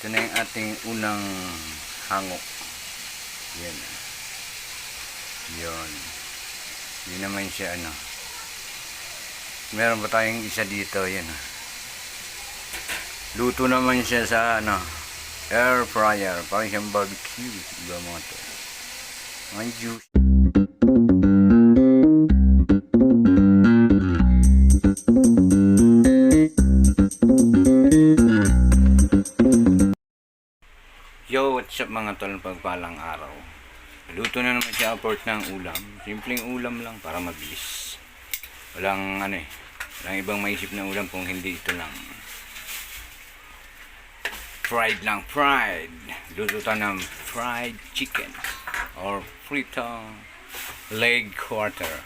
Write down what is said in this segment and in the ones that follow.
Ito na yung ating unang hango. Yan. Yun. Hindi naman siya ano. Meron pa tayong isa dito. Yan. Luto naman siya sa ano. Air fryer. Parang siyang barbecue. Diba mga to? Mga juice. Mga tol pagpalang araw. Luto na naman siya aport ng ulam. Simpleng ulam lang para mabilis. Walang ano eh. Walang ibang maisip na ulam kung hindi ito lang. Fried lang, fried. Luto tayo ng fried chicken. Or frito leg quarter.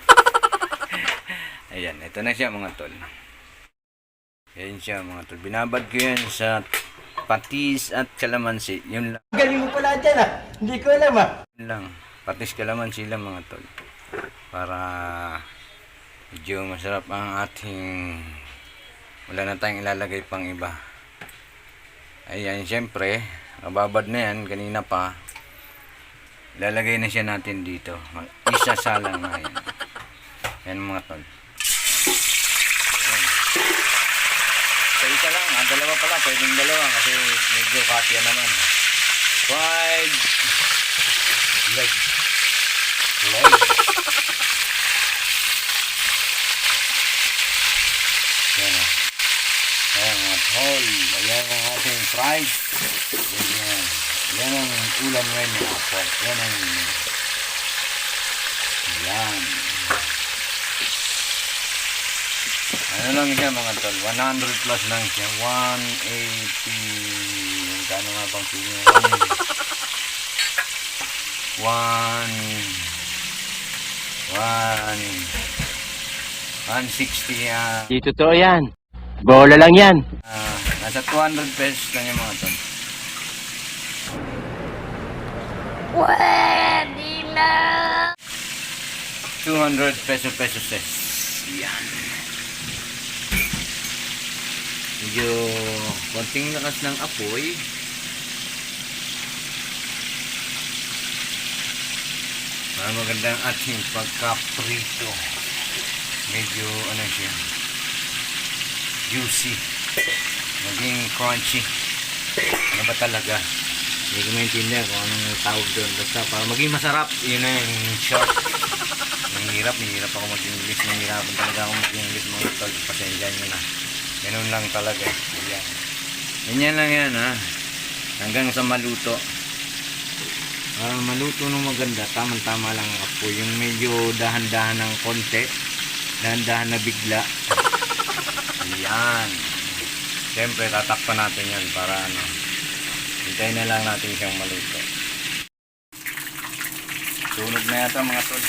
Ayan, ito na siya mga tol. Ayan siya mga tol. Binabad ko yan sa patis at kalamansi. Yun lang. Galing mo pala dyan ah. Hindi ko alam ah. Yun lang. Patis kalamansi lang mga tol. Para medyo masarap ang ating wala na tayong ilalagay pang iba. Ayan, syempre, mababad na yan, kanina pa. Ilalagay na siya natin dito. Isasalang na yan. Yan mga tol. Ayan. Sa isa lang, ah, dalawa pala, pwedeng dalawa kasi medyo katya naman. Fried leg. Leg. Yan o. Ayan mga tol. Ayan ang ating fried. Ayan. Yan ang ulam ngayon mga apot. Yan ang... Yan. Ano lang siya mga tol? 100 plus lang siya. 180... Kano nga bang pili niya? 1... 1... 160 ah. Di totoo yan. Bola lang yan. Ah, nasa 200 pesos lang yung mga tol. Pwede na! 200 peso peso ses. Yan. Medyo konting lakas ng apoy. Para maganda ang ating pagka-prito. Medyo ano siya. Juicy. Maging crunchy. Ano ba talaga? Hindi ko maintindihan kung anong tawag doon. Basta para maging masarap, yun na yung short. Mahirap, mahirap ako mag-English. Mahirapan talaga ako mag-English mga tol. Pasensya nyo na. Ganun lang talaga. Yan. Ganyan lang yan ha. Hanggang sa maluto. Para maluto ng maganda, tamang-tama lang ang apoy. Yung medyo dahan-dahan ng konti. Dahan-dahan na bigla. Yan. Siyempre, tatakpan natin yan para ano. Hintayin na lang natin siyang maluto. Sunog na yata mga tol.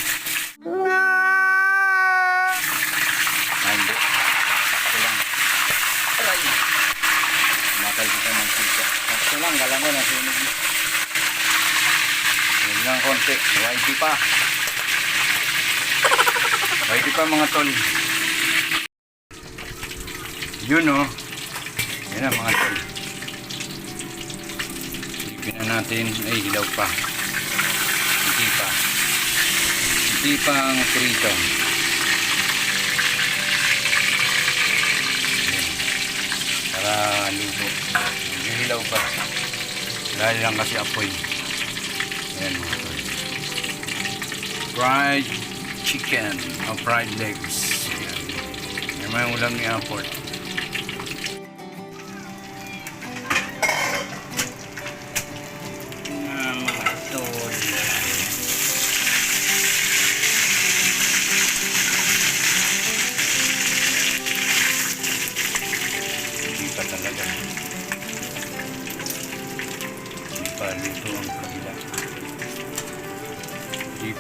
Ah, hindi. Sakto lang. Aray! Matal kita ng sika. Sakto lang, galang ko na sunog. Sunog lang konti. YT pa. YT pa mga tol. Yun oh. Yan na mga tol. Silipin na natin. Ay, hilaw pa. Hindi pa. Hindi pa ang prito. Para luto. Medyo hilaw pa. Dahil lang kasi apoy. Ayan mga tol. Fried chicken o fried legs. Ayan. Yan mga ulam ni Aport.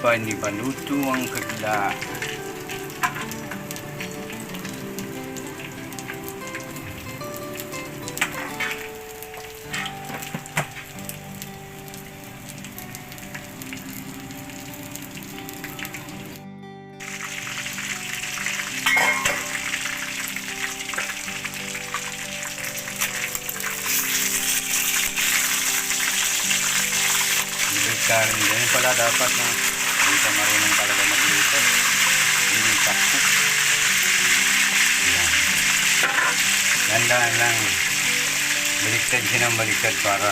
Panibaluto ang kagla. Karin, ganyan pala dapat na hindi ka marunong talaga magluto. Hindi ka. Yan. Dandahan lang. Baliktad siya ng baliktad para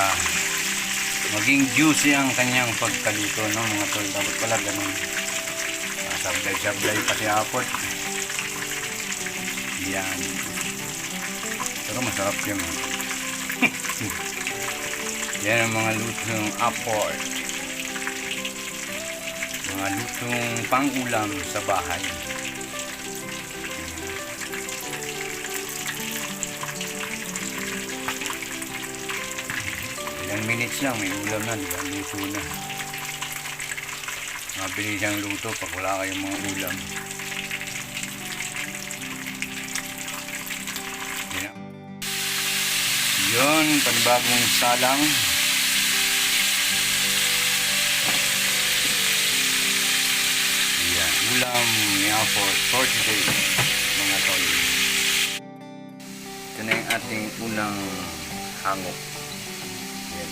maging juicy ang kanyang pagkaluto, no mga tol. Dapat pala ganun. Ah, Sablay-sablay pati apot. Yan. Pero masarap yun. Yan ang mga lutong aport. Mga lutong pangulam sa bahay. Ilang minutes lang, may ulam na, di ba? Luto na. Mabilis ang luto pag wala kayong mga ulam. Yun, panibagong salang. Ulam ni for for today, mga tol. Ito na yung ating unang hangok. Yan.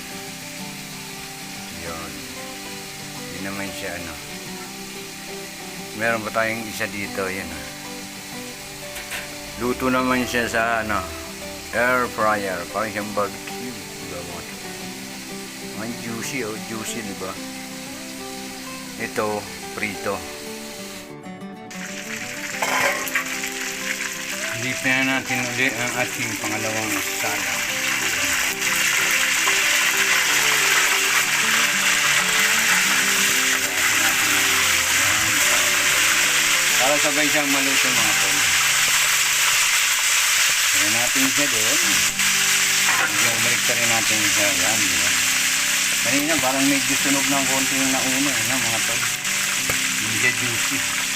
Yun. Yun naman siya, ano. Meron pa tayong isa dito, yan. ah. Luto naman siya sa, ano, air fryer. Parang siyang barbecue. Diba mga? Mga juicy, oh. Juicy, di ba? Ito, prito. Leave na natin ulit ang ating pangalawang sala. Para sabay siyang maluto mga tol. Kaya natin siya doon. Medyo umalik rin natin siya yan. Di ba? Kanina parang medyo sunog ng konti yung nauna eh, no, mga tol. Hindi juicy.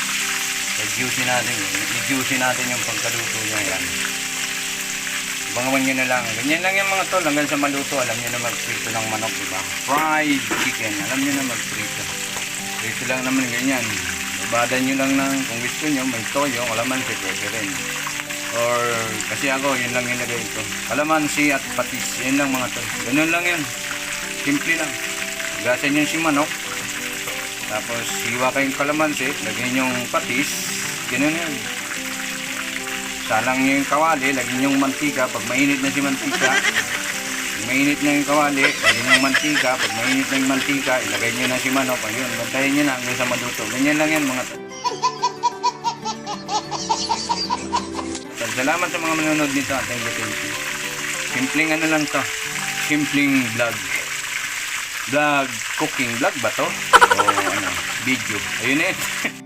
I-juicy natin yun. I-juicy natin yung pagkaluto niya yan. Bangawan nyo na lang. Ganyan lang yung mga tol. Hanggang sa maluto, alam nyo na magprito ng manok, di ba? Fried chicken. Alam nyo na magprito. Prito lang naman ganyan. Babadan nyo lang ng kung gusto nyo, may toyo, kalamansi, pwede rin. Or, kasi ako, yun lang yung lagay ko. Kalamansi at patis. Yan lang mga tol. Ganun lang yan. Simple lang. Gasan yung si manok. Tapos, hiwa kayong kalamansi, lagyan yung patis, ganun yan. Salang nyo yung kawali, lagyan yung mantika, pag mainit na si mantika, mainit na yung kawali, lagyan yung mantika, pag mainit na yung mantika, ilagay nyo na si manok, ayun, bantayan nyo na hanggang sa maluto. Ganyan lang yan mga. So, Salamat sa mga manonood nito. Thank you, thank you. Simpleng ano lang to. Simpleng vlog. Vlog, cooking vlog ba to? O ano, video. Ayun eh.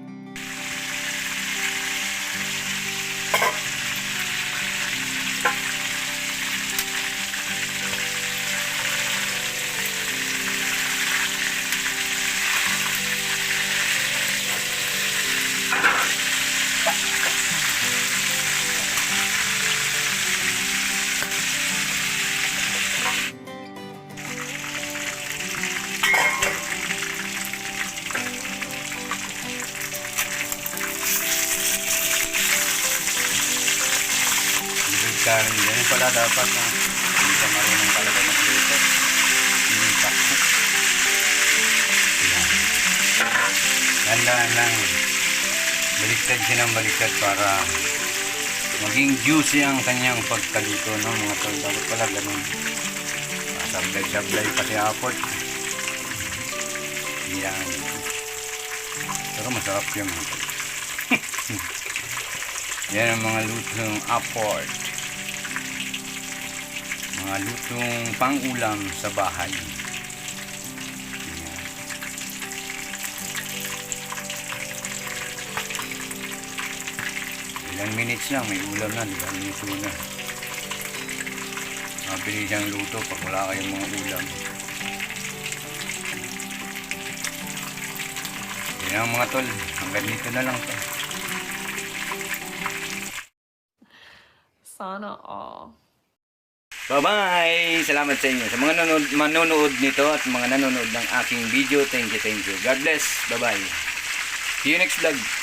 dapat na hindi ka marunong talaga magluto. Hindi ka cook. Yan. Tandaan lang. Baliktad siya ng baliktad para maging juicy ang kanyang pagkaluto no mga tol. Dapat pala ganun. Sablay-sablay pati apot. Yan. Pero masarap yun mga tol. Yan ang mga lutong aport. Mga lutong pangulam sa bahay. Ilang minutes lang, may ulam na, di ba? Luto na. Mabilis ang luto pag wala kayong mga ulam. Yan mga tol. Hanggang dito na lang. Sana all. Bye-bye! Salamat sa inyo. Sa mga nanonood, manonood nito at mga nanonood ng aking video, thank you, thank you. God bless. Bye-bye. See you next vlog.